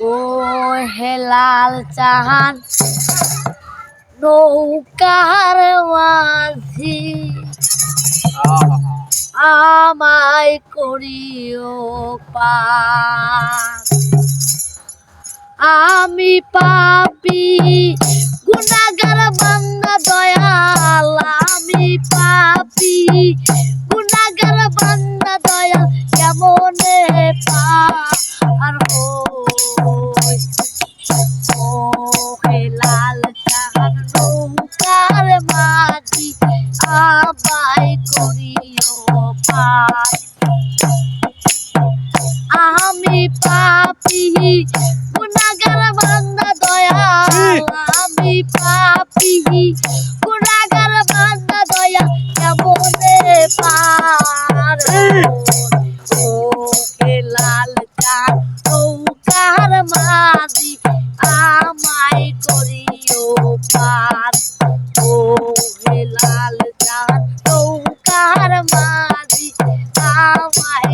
ও হেলাল চাহান নৌকার মাঝি। আমায় করিও পা আমি পাপি আমায় করিও পার আমি পাপি গুনাগার বান্দা দয়াল। আমি পাপি গুনাগার বান্দা দয়াল। কেমনে পার ও লাল চাঁদ নৌকার মাঝি। আমায় করিও পার। ও লাল চাঁদ নৌকার মাঝি আমায়